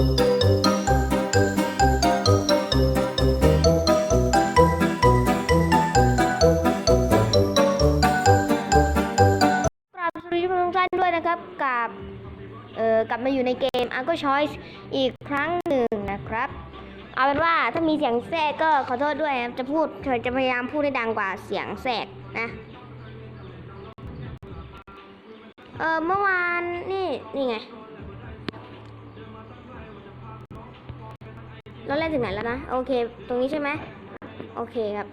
นด้วยนะครับกับเอ่อกลับมาอยู่ในเกม a r g o Choice อีกครั้งหนึ่งนะครับ เอาเป็นว่าถ้ามีเสียงแทรกก็ขอโทษด้วยจะพูดเธอจะพยายามพูดให้ดังกว่าเสียงแทรกนะเออเมื่อวานนี่นี่ไง เราเล่นถึงไหนแล้วนะ โอเค ตรงนี้ใช่ไหมโอเคครับ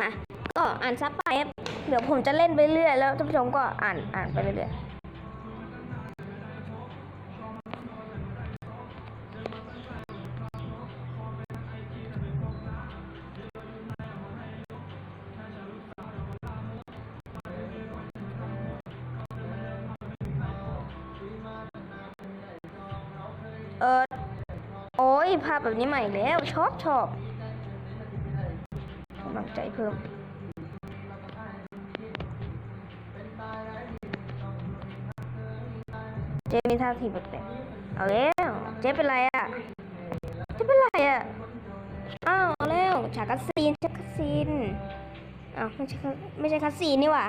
มาก็อ่านซับไปเดี๋ยวผมจะเล่นไปเรื่อยแล้วท่านผู้ชมก็อ่านอ่านไปเรื่อยเออ อ้ยภาพแบบนี้ใหม่แล้ว ชอบชอบกำลังใจเพิ่มเจ๊มีท่าทีแปลกๆเอาแล้วเจ๊เป็นไรอะเจ๊เป็นไรอะอ้าวเอาแล้วฉากคัสซีนฉากคัสซีนอ้าวไม่ใช่ไม่ใช่คัสซีนนี่หว่า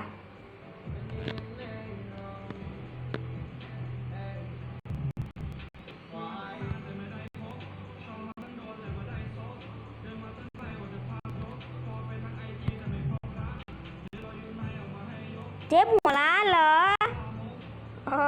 เจ๊หัวร้านเหรออ๋อ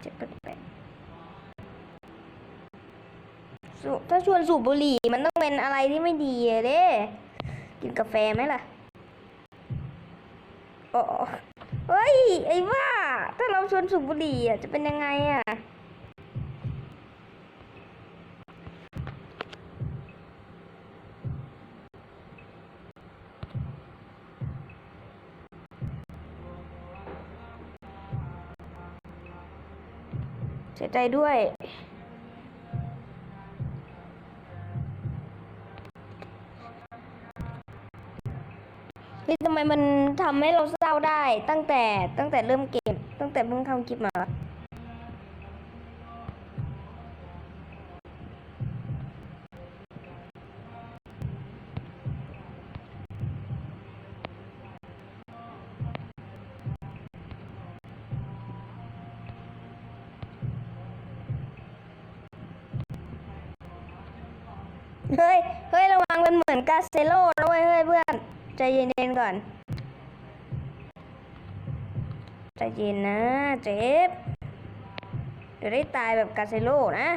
เจ็บแปกๆสูบ ถ้าชวนสูบบุหรี่มันต้องเป็นอะไรที่ไม่ดีอะเด้กินกาแฟไหมล่ะโอ้เฮ้ย ไอ้ว่า ถ้าเราชวนสูบบุหรี่อะจะเป็นยังไงอะเสียใจด้วย ไมมันทำให้เราเศร้าได้ตั้งแต่ตั้งแต่เริ่มเกม ตั้งแต่เพิ่งทำคลิปมา เฮ้ย เฮ้ย ระวังมันเหมือนกาเซโร่ ใจเย็นๆก่อน ใจเย็นนะ เจ็บ เดี๋ยวได้ตายแบบกาเซโร่นะ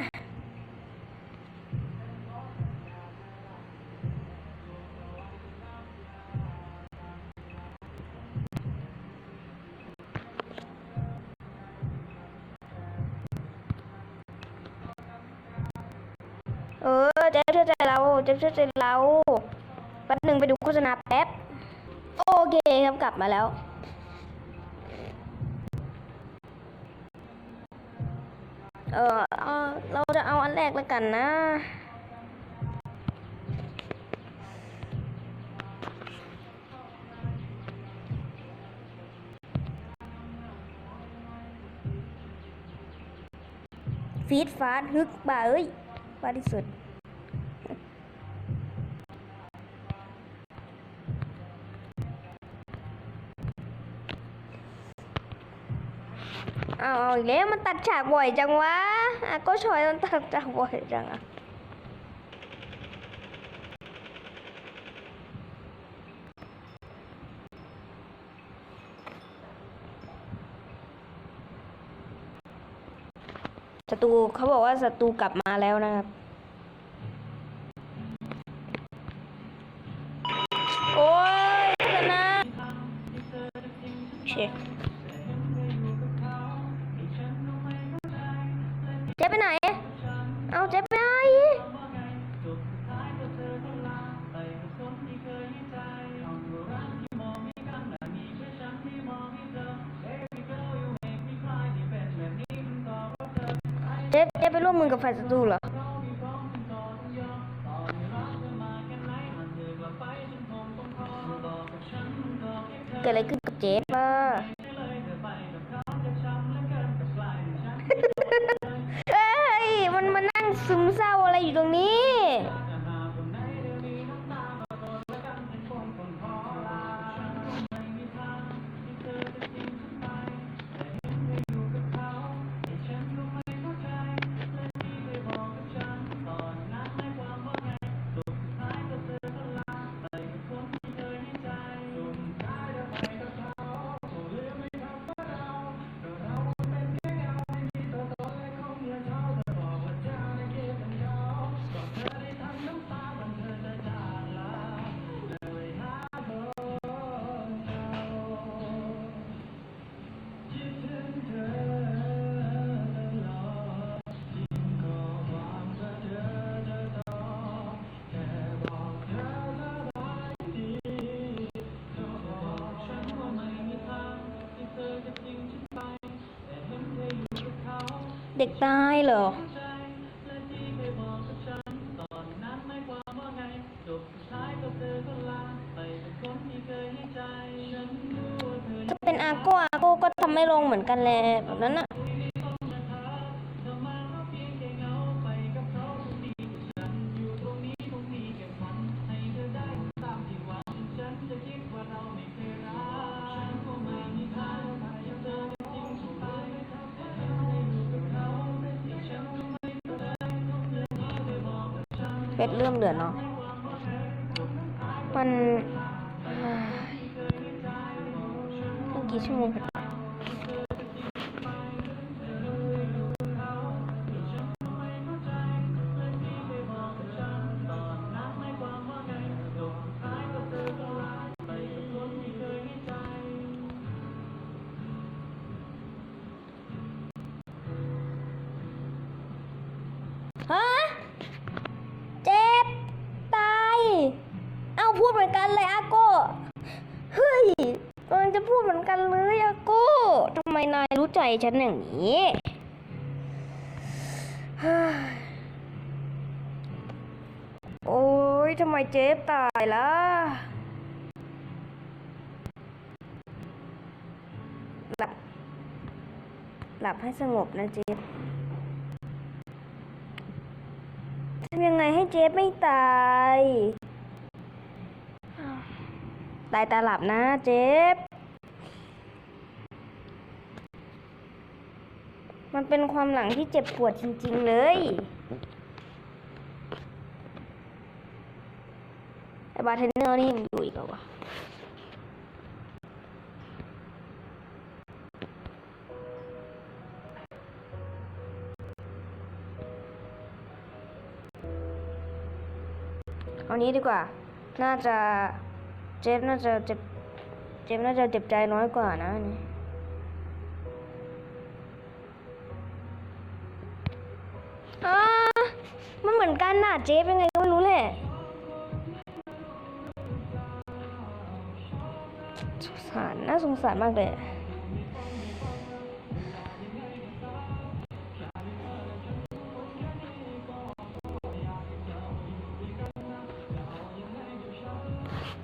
เออเจ๊เชื่อใจเราเจ๊เชื่อใจเรา ป๊บหนึ่งไปดูโฆษณาแป๊บ โอเคครับกลับมาแล้ว เออเอาเราจะเอาอันแรกแล้วกันนะ ฟีดฟาดฮึกบ่าเอ้ยบ้าที่สุด อีกแล้วมันตัดฉากบ่อยจังวะอะก็ชอยมันตัดฉากบ่อยจังอะศัตรูเขาบอกว่าศัตรูกลับมาแล้วนะครับ เอาจะไปเจ๊จ๊ไปร่วมมือกับฝ่ายตูเหรอเกิดอะไรขึ้น ซึมเศร้าอะไรอยู่ตรงนี้ เด็กตายเหรอถ้าเป็นอาโก้อาโก้ก็ทำไม่ลงเหมือนกันแหละแบบนั้นอะ เป็ดเริ่มเดือดเนาะมันเอ้ยตั้งกี่ชั่วโมง ดเหมือนกันเลยอาโก้เฮ้ยกำลังจะพูดเหมือนกันเลยอาโก้ทำไมนายรู้ใจฉันอย่างนี้โอ้ยทำไมเจ็บตายล่ะหลับ หลับให้สงบนะเจฟทำยังไงให้เจฟไม่ตาย ตายตาหลับนะเจฟมันเป็นความหลังที่เจ็บปวดจริง ๆ เลยไอ้บาร์เทนเนอร์นี่ยังอยู่อีกเหรอวะเอานี้ดีกว่า น่าจะ เจฟน่าจะเจ็บเจฟน่าจะเจ็บใจน้อยกว่านะนี่อ่ามันเหมือนกันน่ะเจฟยังไงก็ไม่รู้แหละสงสารน่าสงสารมากเลย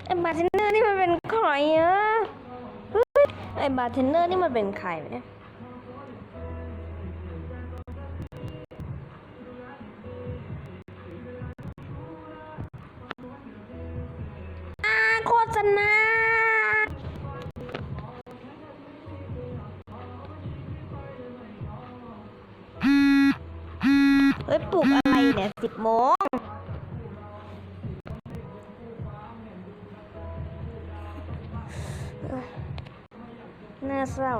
ไอ้บาร์เทนเนอร์นี่มันเป็นใครอะเฮ้ยไอ้บาร์เทนเนอร์นี่มันเป็นใครเนี่ยอาโฆษณาเฮ้ยปลุกอะไรเนี่ยสิบโมง น่าเศร้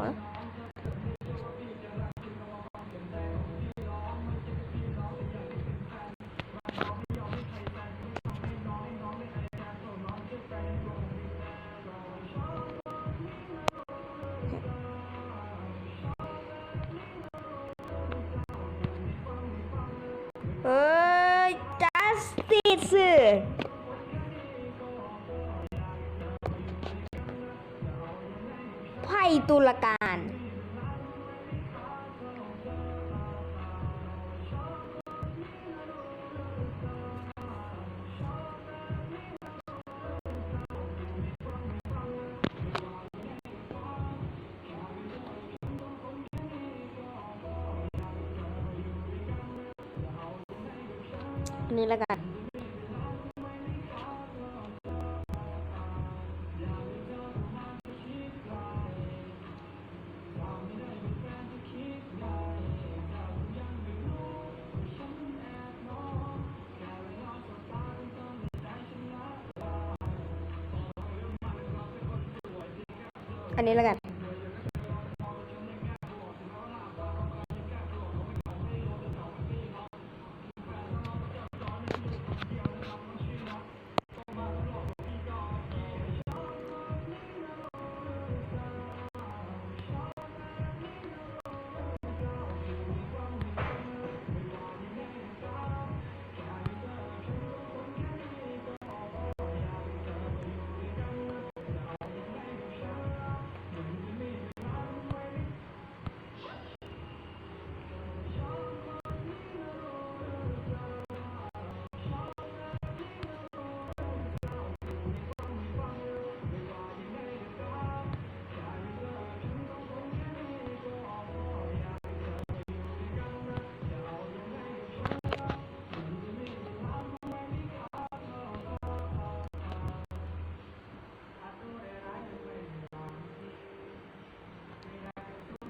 ตุลการ นี่แหละกัน อันนี้แล้วกัน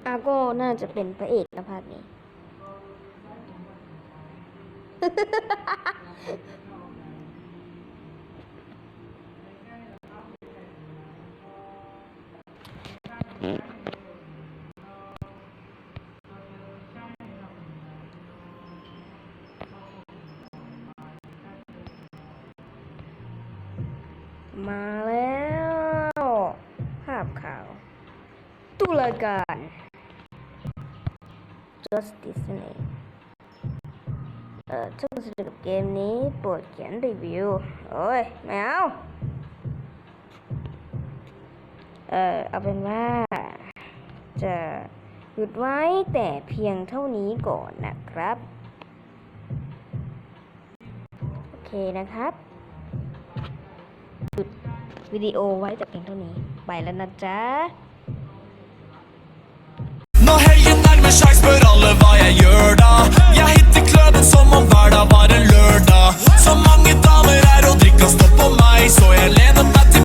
อาโก้น่าจะเป็นพระเอกนะภาคนี้ มาแล้ว ภาพข่าว ตุลาการ Justice นั่นเองเอ่อถ้าคุณสนุกกับเกมนี้โปรดเขียนรีวิว โอ้ยไม่เอาเอ่อเอาเป็นว่าจะหยุดไว้แต่เพียงเท่านี้ก่อนนะครับ โอเคนะครับ หยุดวิดีโอไว้แต่เพียงเท่านี้ ไปแล้วนะจ๊ะ spør alle hva jeg gjør da. Jeg hitter kløden som om hver dag var en lørdag. Så mange damer er og drikker stopp på meg, så jeg lener meg